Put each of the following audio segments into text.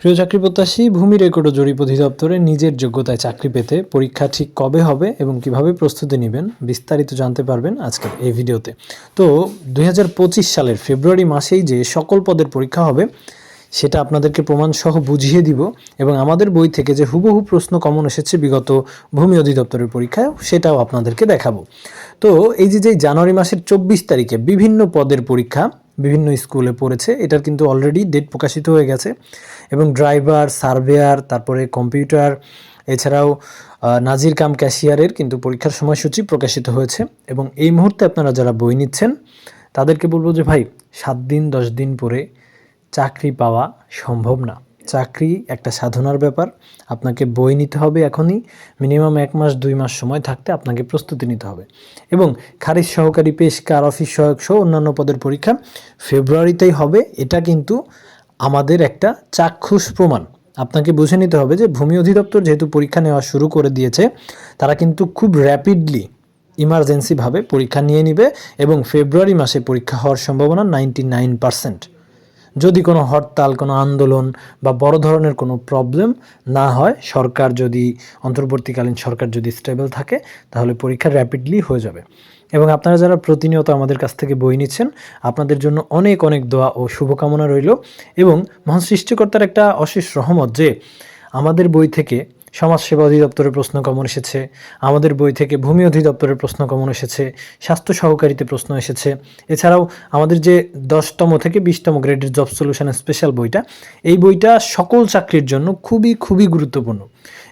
প্রিয় চাকরি প্রত্যাশী, ভূমি রেকর্ড ও জরিপ অধিদপ্তরে নিজের যোগ্যতায় চাকরি পেতে পরীক্ষা ঠিক কবে হবে এবং কীভাবে প্রস্তুতি নেবেন বিস্তারিত জানতে পারবেন আজকের এই ভিডিওতে। তো, দুই হাজার পঁচিশ সালের ফেব্রুয়ারি মাসেই যে সকল পদের পরীক্ষা হবে সেটা আপনাদেরকে প্রমাণ সহ বুঝিয়ে দিব এবং আমাদের বই থেকে যে হুবহু প্রশ্ন কমন এসেছে বিগত ভূমি অধিদপ্তরের পরীক্ষায়, সেটাও আপনাদেরকে দেখাবো। তো এই যে যে জানুয়ারি মাসের চব্বিশ তারিখে বিভিন্ন পদের পরীক্ষা, বিভিন্ন স্কুলে পড়েছে, এটার কিন্তু অলরেডি ডেট প্রকাশিত হয়ে গেছে এবং ড্রাইভার সার্ভেয়ার তারপরে কম্পিউটার এছাড়াও নাজির কাম ক্যাশিয়ারের কিন্তু পরীক্ষার সময়সূচি প্রকাশিত হয়েছে এবং এই মুহূর্তে আপনারা যারা বই নিচ্ছেন, তাদেরকে বলব যে ভাই, সাত দিন, দশ দিন পরে চাকরি পাওয়া সম্ভব না। চাকরি একটা সাধনার ব্যাপার। আপনাকে বই নিতে হবে এখনই। মিনিমাম এক মাস, দুই মাস সময় থাকতে আপনাকে প্রস্তুতি নিতে হবে। এবং খারিজ সহকারী পেশকার, অফিস সহায়ক সহ অন্যান্য পদের পরীক্ষা ফেব্রুয়ারিতেই হবে। এটা কিন্তু আমাদের একটা চাক্ষুষ প্রমাণ। আপনাকে বুঝে নিতে হবে যে ভূমি অধিদপ্তর যেহেতু পরীক্ষা নেওয়া শুরু করে দিয়েছে, তারা কিন্তু খুব র্যাপিডলি ইমার্জেন্সিভাবে পরীক্ষা নিয়ে নিবে এবং ফেব্রুয়ারি মাসে পরীক্ষা হওয়ার সম্ভাবনা নাইনটি নাইন পার্সেন্ট যদি কোনো হরতাল, কোনো আন্দোলন বা বড় ধরনের কোনো প্রবলেম না হয়, সরকার যদি, অন্তর্বর্তীকালীন সরকার যদি স্টেবল থাকে, তাহলে পরীক্ষা র্যাপিডলি হয়ে যাবে। এবং আপনারা যারা প্রতিনিয়ত আমাদের কাছ থেকে বই নিচ্ছেন, আপনাদের জন্য অনেক অনেক দোয়া ও শুভকামনা রইল। এবং মহান সৃষ্টিকর্তার একটা অশেষ রহমত যে, আমাদের বই থেকে সমাজসেবা অধিদপ্তরের প্রশ্ন কমন এসেছে, আমাদের বই থেকে ভূমি অধিদপ্তরের প্রশ্ন কমন এসেছে, স্বাস্থ্য সহকারীতে প্রশ্ন এসেছে। এছাড়াও আমাদের যে দশতম থেকে বিশতম গ্রেডের জব সলিউশনের স্পেশাল বইটা, এই বইটা সকল চাকরির জন্য খুবই খুবই গুরুত্বপূর্ণ।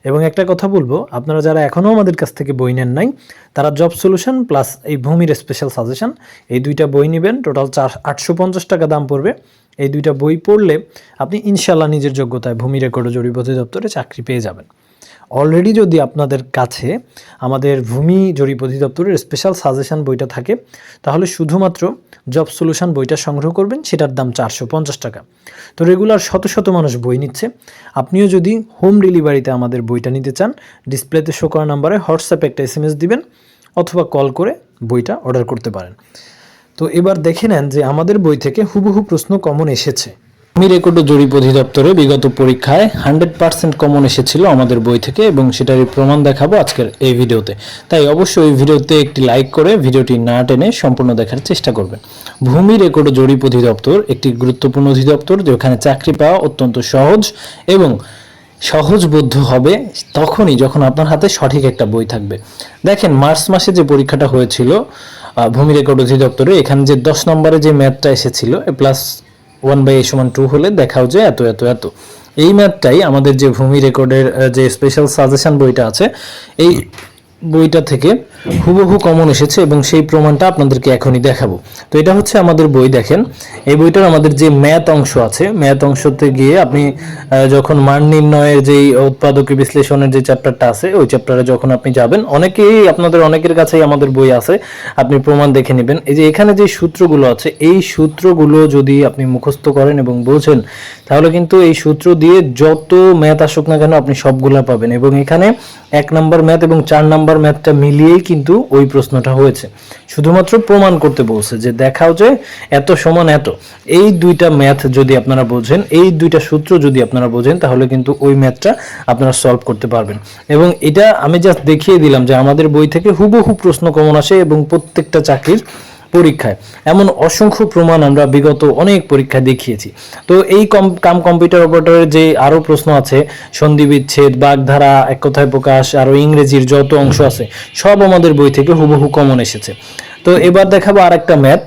এবং একটা কথা বলব, আপনারা যারা এখনও আমাদের কাছ থেকে বই নেন নাই, তারা জব সলিউশন প্লাস এই ভূমির স্পেশাল সাজেশন, এই দুইটা বই নেবেন, টোটাল চার, আটশো পঞ্চাশ টাকা দাম পড়বে। এই দুইটা বই পড়লে আপনি ইনশাল্লাহ নিজের যোগ্যতায় ভূমি রেকর্ড ও জরিপ অধিদপ্তরে চাকরি পেয়ে যাবেন। অলরেডি যদি আপনাদের কাছে আমাদের ভূমি জরিপ অধিদপ্তরের স্পেশাল সাজেশন বইটা থাকে, তাহলে শুধুমাত্র জব সলিউশন বইটা সংগ্রহ করবেন, সেটার দাম চারশো পঞ্চাশ টাকা। তো রেগুলার শত শত মানুষ বই নিচ্ছে। আপনিও যদি হোম ডেলিভারিতে আমাদের বইটা নিতে চান ডিসপ্লেতে শো করা নাম্বারে হোয়াটসঅ্যাপে একটা এস দিবেন, অথবা কল করে বইটা অর্ডার করতে পারেন। তো এবার দেখে নেন যে আমাদের বই থেকে হুবহু প্রশ্ন কমন এসেছে। ভূমি রেকর্ড জরিপ অধিদপ্তরে বিগত পরীক্ষায় হান্ড্রেড পার্সেন্ট কমন এসেছিল আমাদের বই থেকে এবং সেটারই প্রমাণ দেখাবো আজকের এই ভিডিওতে। তাই অবশ্যই এই ভিডিওতে একটি লাইক করে ভিডিওটি না টেনে সম্পূর্ণ দেখার চেষ্টা করবেন। ভূমি রেকর্ড জরিপ অধিদপ্তর একটি গুরুত্বপূর্ণ অধিদপ্তর যেখানে চাকরি পাওয়া অত্যন্ত সহজ এবং সহজবোধ্য হবে তখনই যখন আপনার হাতে সঠিক একটা বই থাকবে। দেখেন, মার্চ মাসে যে পরীক্ষাটা হয়েছিল ভূমি রেকর্ড অধিদপ্তরে এখানে যে দশ নম্বরে যে ম্যাথটা এসেছিল প্লাস ওয়ান বাই এ সমান টু হলে দেখাও যে এত এত এত। এই ম্যাপটাই আমাদের যে ভূমি রেকর্ডের যে স্পেশাল সাজেশন বইটা আছে এই বইটা থেকে হুবহু কমন এসেছে এবং সেই প্রমাণটা আপনাদেরকে এখনই দেখাবো। তো এটা হচ্ছে আমাদের বই, দেখেন। এই বইটার আমাদের যে ম্যাথ অংশ আছে, ম্যাথ অংশতে গিয়ে আপনি যখন মান নির্ণয়ের যেই উৎপাদক বিশ্লেষণের যে চ্যাপ্টারটা আছে, ওই চ্যাপ্টারে যখন আপনি যাবেন, অনেকেই আপনাদের, অনেকের কাছেই আমাদের বই আছে, আপনি প্রমাণ দেখে নেবেন। এই যে এখানে যে সূত্রগুলো আছে, এই সূত্রগুলো যদি আপনি মুখস্থ করেন এবং বোঝেন, তাহলে কিন্তু এই সূত্র দিয়ে যত ম্যাথ আসুক না কেন আপনি সবগুলা পাবেন। এবং এখানে এক নাম্বার ম্যাথ এবং চার নাম্বার ম্যাথটা মিলিয়েই কিন্তু ওই প্রশ্নটা হয়েছে। শুধুমাত্র প্রমাণ করতে বলছে যে দেখাও যে এত সমান এত। এই দুইটা ম্যাথ যদি আপনারা বোঝেন, এই দুইটা সূত্র যদি আপনারা বোঝেন, তাহলে কিন্তু ওই ম্যাথটা আপনারা সলভ করতে পারবেন। এবং এটা আমি জাস্ট দেখিয়ে দিলাম যে আমাদের বই থেকে হুবহু প্রশ্ন কমন আসে এবং প্রত্যেকটা চাকরির পরীক্ষায়। এমন অসংখ্য প্রমাণ আমরা বিগত অনেক পরীক্ষায় দেখিয়েছি। তো এই কম কাম কম্পিউটার অপারেটরের যে আরও প্রশ্ন আছে সন্ধি বিচ্ছেদ বাগধারা, এক কথায় প্রকাশ আরও ইংরেজির যত অংশ আছে, সব আমাদের বই থেকে হুবহু কমন এসেছে। তো এবার দেখাবো আরেকটা ম্যাথ।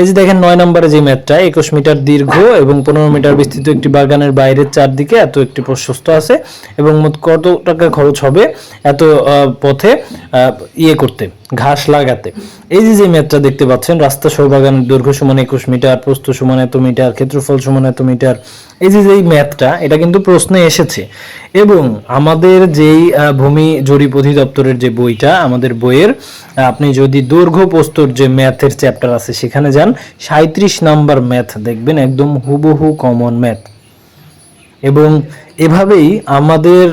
এই যে দেখেন, নয় নম্বরে যে ম্যাথটা, একুশ মিটার দীর্ঘ এবং পনেরো মিটার বিস্তৃত একটি বাগানের বাইরের চারদিকে এত একটি প্রশস্ত আছে এবং মোট কত টাকা খরচ হবে এত পথে ইয়ে করতে। ঘাস লাগাতে। এই যে যে ম্যাথটা দেখতে পাচ্ছেন, রাস্তা সহ দৈর্ঘ্য সমান একুশ মিটার, প্রস্থ সমান এত মিটার, ক্ষেত্রফল সমান এত মিটার, এই যে যেই ম্যাথটা, এটা কিন্তু প্রশ্নে এসেছে। এবং আমাদের যেই ভূমি জরিপ অধিদপ্তরের যে বইটা, আমাদের বইয়ের আপনি যদি দৈর্ঘ্য প্রস্তর যে ম্যাথের চ্যাপ্টার আছে, সেখানে যান সাঁত্রিশ নাম্বার ম্যাথ দেখবেন, একদম হুবহু কমন ম্যাথ। এবং এভাবেই আমাদের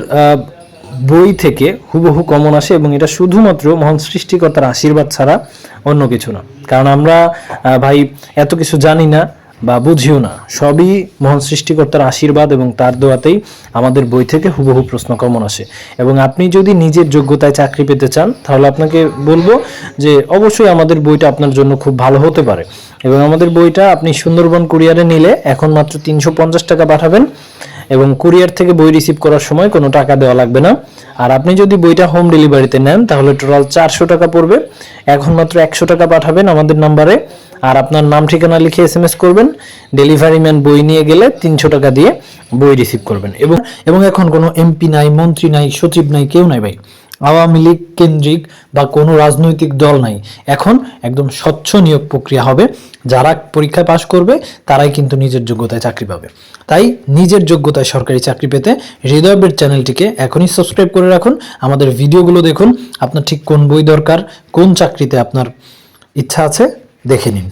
বই থেকে হুবহু কমন আসে এবং এটা শুধুমাত্র মহান সৃষ্টিকর্তার আশীর্বাদ ছাড়া অন্য কিছু না। কারণ আমরা ভাই, এত কিছু জানি না বা বুঝিও না। সবই মহান সৃষ্টিকর্তার আশীর্বাদ এবং তার দোয়াতেই আমাদের বই থেকে হুবহু প্রশ্ন কমন আসে। এবং আপনি যদি নিজের যোগ্যতায় চাকরি পেতে চান, তাহলে আপনাকে বলব যে অবশ্যই আমাদের বইটা আপনার জন্য খুব ভালো হতে পারে। এবং আমাদের বইটা আপনি সুন্দরবন কুরিয়ারে নিলে এখন মাত্র তিনশো পঞ্চাশ টাকা পাঠাবেন। এবং কুরিয়ার থেকে বই রিসিভ করার সময় কোনো টাকা দেওয়া লাগবে না। আর আপনি যদি বইটা হোম ডেলিভারিতে নেন, তাহলে টোটাল চারশো টাকা পড়বে। এখন মাত্র একশো টাকা পাঠাবেন আমাদের নাম্বারে আর আপনার নাম, ঠিকানা লিখে এস এম এস করবেন। ডেলিভারি ম্যান বই নিয়ে গেলে তিনশো টাকা দিয়ে বই রিসিভ করবেন। এবং এবং এখন কোনো এমপি নাই, মন্ত্রী নাই, সচিব নাই, কেউ নাই ভাই। আওয়ামী লীগ কেন্দ্রিক বা কোনো রাজনৈতিক দল নাই। এখন একদম স্বচ্ছ নিয়োগ প্রক্রিয়া হবে। যারা পরীক্ষায় পাশ করবে, তারাই কিন্তু নিজের যোগ্যতায় চাকরি পাবে। তাই নিজের যোগ্যতায় সরকারি চাকরি পেতে হৃদয়বের চ্যানেলটিকে এখনই সাবস্ক্রাইব করে রাখুন। আমাদের ভিডিওগুলো দেখুন। আপনার ঠিক কোন বই দরকার, কোন চাকরিতে আপনার ইচ্ছা আছে, দেখে নিন।